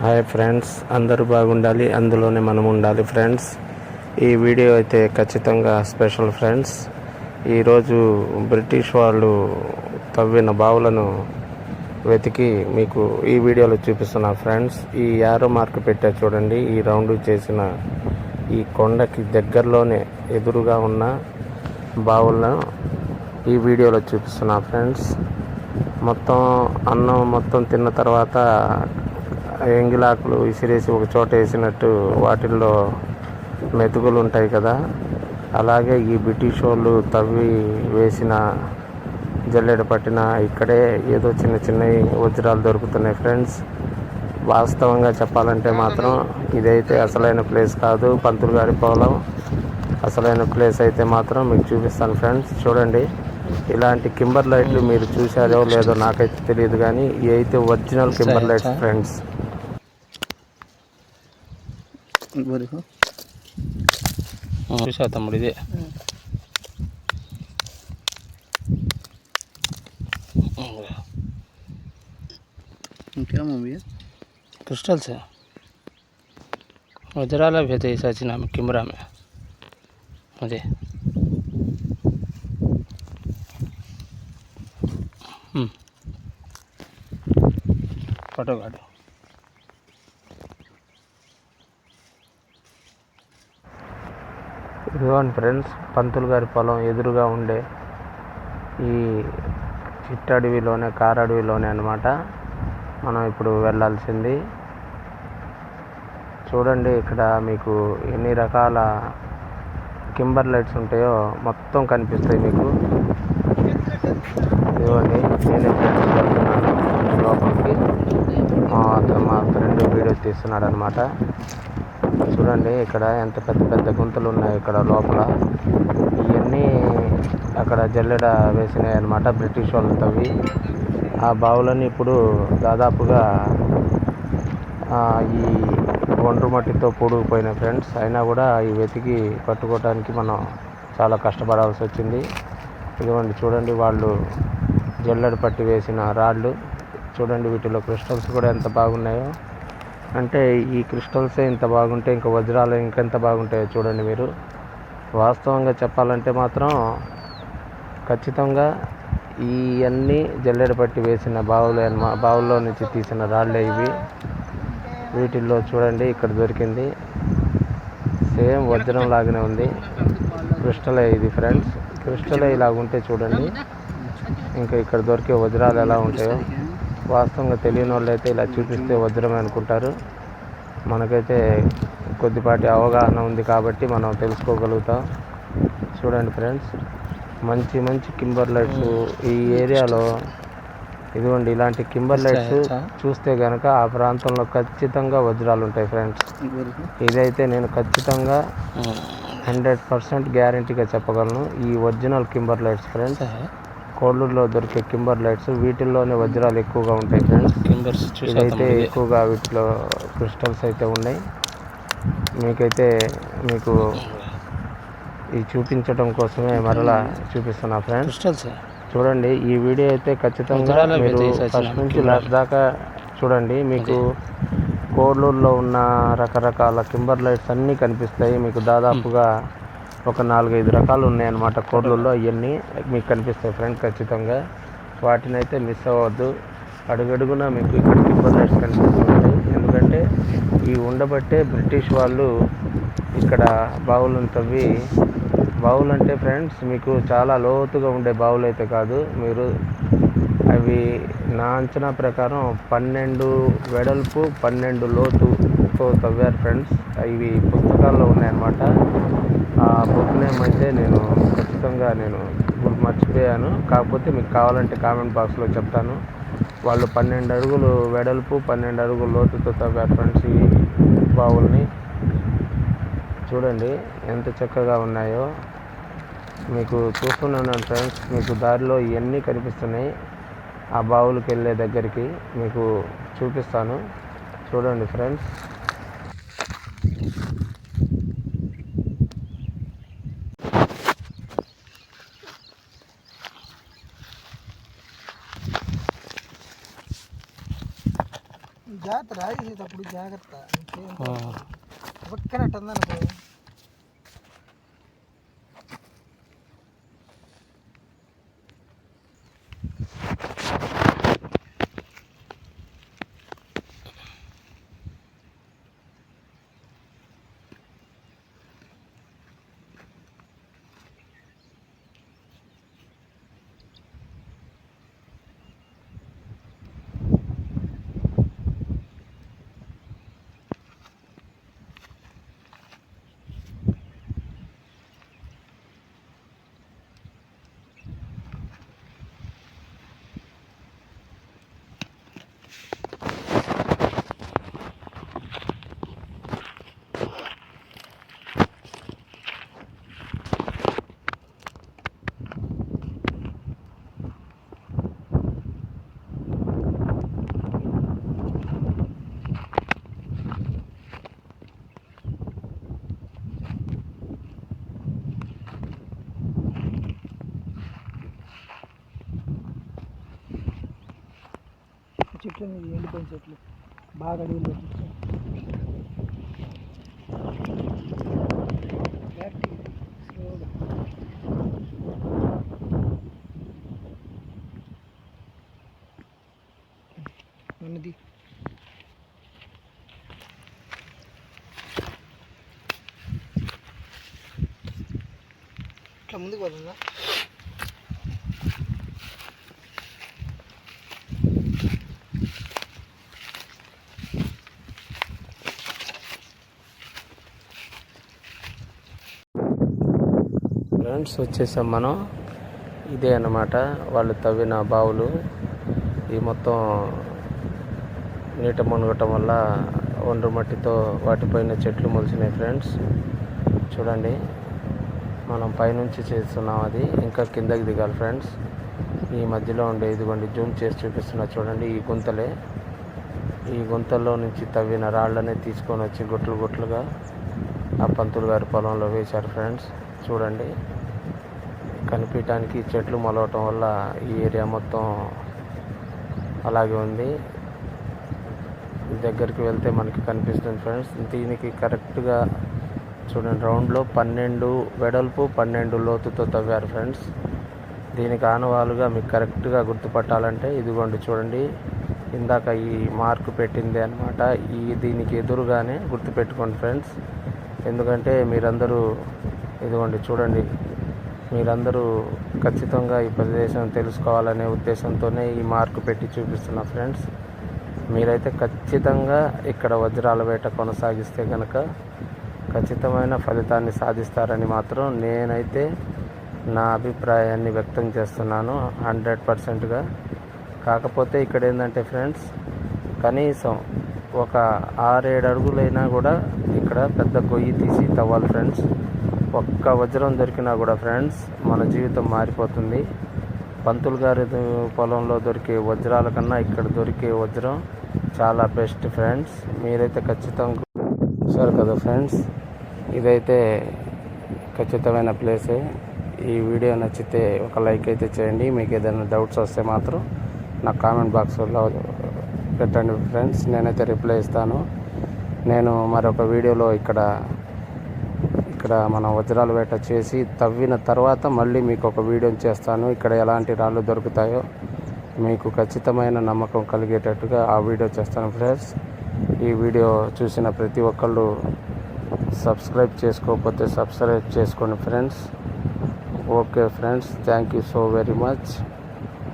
Hi friends అందరూ బాగుండాలి అందులోనే మనం ఉండాలి ఫ్రెండ్స్ ఈ వీడియో అయితే ఖచ్చితంగా స్పెషల్ ఫ్రెండ్స్ ఈరోజు బ్రిటిష్ వాళ్ళు తవ్విన బావులను వెతికి మీకు ఈ వీడియోలో చూపిస్తున్నా ఫ్రెండ్స్ ఈ యారో మార్క్ పెట్టా చూడండి ఈ రౌండ్ చేసిన ఈ కొండకి దగ్గరలోనే ఎదురుగా ఉన్న బావులను ఈ వీడియోలో చూపిస్తున్నా ఫ్రెండ్స్ మొత్తం అన్నం మొత్తం తిన్న తర్వాత ఎంగిలాకులు విసిరేసి ఒక చోట వేసినట్టు వాటిల్లో మెతుకులు ఉంటాయి కదా. అలాగే ఈ బ్రిటిష్ వాళ్ళు తవ్వి వేసిన జల్లెడ పట్టిన ఇక్కడే ఏదో చిన్న చిన్న వజ్రాలు దొరుకుతున్నాయి ఫ్రెండ్స్. వాస్తవంగా చెప్పాలంటే మాత్రం ఇదైతే అసలైన ప్లేస్ కాదు. పంతులు గారి పొలం. అసలైన ప్లేస్ అయితే మాత్రం మీకు చూపిస్తాను ఫ్రెండ్స్. చూడండి ఇలాంటి కింబర్ లైట్లు మీరు చూసారో లేదో నాకైతే తెలియదు కానీ ఇవి అయితే ఒరిజినల్ కింబర్ లైట్స్ ఫ్రెండ్స్. हाँ, क्या मूवी क्रिस्टल से? हाँ, वजराला भेजे ऐसा चीना में कैमरा में। हाँ मुझे हम्म। फ़ोटो काटो। ఇదిగోండి ఫ్రెండ్స్ పంతులు గారి పొలం ఎదురుగా ఉండే ఈ చిట్టడవిలోనే కారడవిలోనే అనమాట మనం ఇప్పుడు వెళ్ళాల్సింది. చూడండి ఇక్కడ మీకు ఎన్ని రకాల కింబర్ లైట్స్ ఉంటాయో మొత్తం కనిపిస్తాయి మీకు. ఇదిగోండి నేనే ఫ్రెండ్స్ వెళ్తున్నాను లోపలికి. మా అతను మా ఫ్రెండ్ వీడియో తీస్తున్నాడు అనమాట చూడండి ఇక్కడ ఎంత పెద్ద పెద్ద గుంతలు ఉన్నాయి ఇక్కడ లోపల. ఇవన్నీ అక్కడ జల్లెడ వేసినాయి అనమాట బ్రిటిష్ వాళ్ళు తవ్వి ఆ బావులన్నీ ఇప్పుడు దాదాపుగా ఈ ఒండ్రు మట్టితో పూడుకుపోయినాయి ఫ్రెండ్స్. అయినా కూడా ఈ వెతికి పట్టుకోవడానికి మనం చాలా కష్టపడాల్సి వచ్చింది. ఇదిగోండి చూడండి వాళ్ళు జల్లెడ పట్టి వేసిన రాళ్ళు చూడండి వీటిలో క్రిస్టల్స్ కూడా ఎంత బాగున్నాయో. అంటే ఈ క్రిస్టల్సే ఇంత బాగుంటే ఇంకా వజ్రాలు ఇంకెంత బాగుంటాయో చూడండి మీరు. వాస్తవంగా చెప్పాలంటే మాత్రం ఖచ్చితంగా ఇవన్నీ జల్లెడ పట్టి వేసిన బావులే బావుల్లో నుంచి తీసిన రాళ్ళే ఇవి. వీటిల్లో చూడండి ఇక్కడ దొరికింది. సేమ్ వజ్రం లాగానే ఉంది. క్రిస్టలే ఇది ఫ్రెండ్స్. క్రిస్టలే ఇలాగ ఉంటే చూడండి ఇంకా ఇక్కడ దొరికే వజ్రాలు ఎలా ఉంటాయో. వాస్తవంగా తెలియని వాళ్ళు అయితే ఇలా చూపిస్తే వజ్రమే అనుకుంటారు. మనకైతే కొద్దిపాటి అవగాహన ఉంది కాబట్టి మనం తెలుసుకోగలుగుతాం. చూడండి ఫ్రెండ్స్ మంచి మంచి కింబర్ లైట్స్ ఈ ఏరియాలో ఇదిగోండి ఇలాంటి కింబర్ లైట్స్ చూస్తే కనుక ఆ ప్రాంతంలో ఖచ్చితంగా వజ్రాలు ఉంటాయి ఫ్రెండ్స్. ఇదైతే నేను ఖచ్చితంగా హండ్రెడ్ పర్సెంట్ గ్యారంటీగా చెప్పగలను. ఈ ఒరిజినల్ కింబర్ లైట్స్ ఫ్రెండ్స్. కోళ్ళూరులో దొరికే కింబర్ లైట్స్ వీటిల్లోనే వజ్రాలు ఎక్కువగా ఉంటాయి ఫ్రెండ్స్. కింబర్స్ ఇదైతే ఎక్కువగా వీటిలో క్రిస్టల్స్ అయితే ఉన్నాయి. మీకైతే మీకు ఇది చూపించడం కోసమే మరలా చూపిస్తున్నా ఫ్రెండ్స్. క్రిస్టల్స్? చూడండి ఈ వీడియో అయితే ఖచ్చితంగా మీరు ఫస్ట్ నుంచి. లాస్ట్ దాకా చూడండి మీకు కోర్లూరులో ఉన్న రకరకాల కింబర్ లైట్స్ అన్నీ కనిపిస్తాయి. మీకు దాదాపుగా ఒక నాలుగైదు రకాలు ఉన్నాయన్నమాట. కోడ్లలో అవన్నీ మీకు కనిపిస్తాయి ఫ్రెండ్ ఖచ్చితంగా. వాటిని అయితే మిస్ అవ్వద్దు. అడుగడుగునా మీకు ఇక్కడ కింబర్ ఎందుకంటే ఈ ఉండబట్టే బ్రిటిష్ వాళ్ళు ఇక్కడ బావులను తవ్వి బావులు అంటే ఫ్రెండ్స్ మీకు చాలా లోతుగా ఉండే బావులు అయితే కాదు. మీరు అవి నా అంచనా ప్రకారం పన్నెండు వెడల్పు పన్నెండు లోతు లోతుతో తవ్వారు ఫ్రెండ్స్. ఇవి పుస్తకాల్లో ఉన్నాయన్నమాట. ఆ బుక్ నేమ్ అయితే నేను ఖచ్చితంగా నేను ఇప్పుడు మర్చిపోయాను. కాకపోతే మీకు కావాలంటే కామెంట్ బాక్స్లో చెప్తాను. వాళ్ళు పన్నెండు అడుగులు వెడల్పు పన్నెండు అడుగులు లోతుతో తవ్వారు ఫ్రెండ్స్ ఈ బావుల్ని. చూడండి ఎంత చక్కగా ఉన్నాయో. మీకు చూస్తున్నాను ఫ్రెండ్స్ మీకు దారిలో ఇవన్నీ కనిపిస్తున్నాయి. ఆ బావులకి వెళ్ళే దగ్గరికి మీకు చూపిస్తాను. చూడండి ఫ్రెండ్స్. జాగ్రత్త రాయి చేసేటప్పుడు జాగ్రత్త. పక్కన అట్టుందనుకో చెట్లు ఎండిపోయిన చెట్లు. బాగా అడవిలో ఉన్నది. ఇట్లా ముందుకు పోతుందా? ఫ్రెండ్స్ వచ్చేసాం మనం. ఇదే అన్నమాట వాళ్ళు తవ్విన బావులు. ఈ మొత్తం నీట మునగటం వల్ల ఒండ్రు మట్టితో వాటిపైన చెట్లు మొలిచినాయి ఫ్రెండ్స్. చూడండి మనం పైనుంచి చేస్తున్నాం అది. ఇంకా కిందకి దిగాలి ఫ్రెండ్స్. ఈ మధ్యలో ఉండే ఇదిగోండి జూమ్ చేసి చూపిస్తున్నా చూడండి ఈ గుంతలే. ఈ గుంతల్లో నుంచి తవ్విన రాళ్ళనే తీసుకొని వచ్చి గుట్లు గుట్లుగా ఆ పంతులు గారి పొలంలో వేశారు ఫ్రెండ్స్. చూడండి. కనిపించడానికి చెట్లు మొలవటం వల్ల ఈ ఏరియా మొత్తం అలాగే ఉంది. దగ్గరికి వెళ్తే మనకి కనిపిస్తుంది ఫ్రెండ్స్. దీనికి కరెక్ట్గా చూడండి రౌండ్లో పన్నెండు వెడల్పు పన్నెండు లోతుతో తవ్వారు ఫ్రెండ్స్. దీనికి ఆనవాలుగా మీకు కరెక్ట్గా గుర్తుపట్టాలంటే ఇదిగోండి చూడండి ఇందాక ఈ మార్క్ పెట్టింది అనమాట ఈ దీనికి ఎదురుగానే గుర్తుపెట్టుకోండి ఫ్రెండ్స్. ఎందుకంటే మీరందరూ ఇదిగోండి చూడండి మీరందరూ ఖచ్చితంగా ఈ ప్రదేశం తెలుసుకోవాలనే ఉద్దేశంతోనే ఈ మార్కు పెట్టి చూపిస్తున్నా ఫ్రెండ్స్. మీరైతే ఖచ్చితంగా ఇక్కడ వజ్రాల వేట కొనసాగిస్తే కనుక ఖచ్చితమైన ఫలితాన్ని సాధిస్తారని మాత్రం నేనైతే నా అభిప్రాయాన్ని వ్యక్తం చేస్తున్నాను హండ్రెడ్ పర్సెంట్గా. కాకపోతే ఇక్కడ ఏంటంటే ఫ్రెండ్స్ కనీసం ఒక ఆరేడు అడుగులైనా కూడా ఇక్కడ పెద్ద గొయ్యి తీసి తవ్వాలి ఫ్రెండ్స్. ఒక్క వజ్రం దొరికినా కూడా ఫ్రెండ్స్ మన జీవితం మారిపోతుంది. పంతులు గారి పొలంలో దొరికే వజ్రాల కన్నా ఇక్కడ దొరికే వజ్రం చాలా బెస్ట్ ఫ్రెండ్స్ మీరైతే ఖచ్చితంగా సరే కదా ఫ్రెండ్స్ ఇదైతే ఖచ్చితమైన ప్లేసే ఈ వీడియో నచ్చితే ఒక లైక్ అయితే చేయండి. మీకు ఏదైనా డౌట్స్ వస్తే మాత్రం నా కామెంట్ బాక్స్లో పెట్టండి ఫ్రెండ్స్ నేనైతే రిప్లై ఇస్తాను. నేను మరొక వీడియోలో ఇక్కడ ఇక్కడ మనం వజ్రాలు వేట చేసి తవ్విన తర్వాత మళ్ళీ మీకు ఒక వీడియో చేస్తాను. ఇక్కడ ఎలాంటి రాళ్ళు దొరుకుతాయో మీకు ఖచ్చితమైన నమ్మకం కలిగేటట్టుగా ఆ వీడియో చేస్తాను ఫ్రెండ్స్. ఈ వీడియో చూసిన ప్రతి ఒక్కళ్ళు సబ్స్క్రైబ్ చేసుకోకపోతే సబ్స్క్రైబ్ చేసుకోండి friends. Okay friends thank you so very much.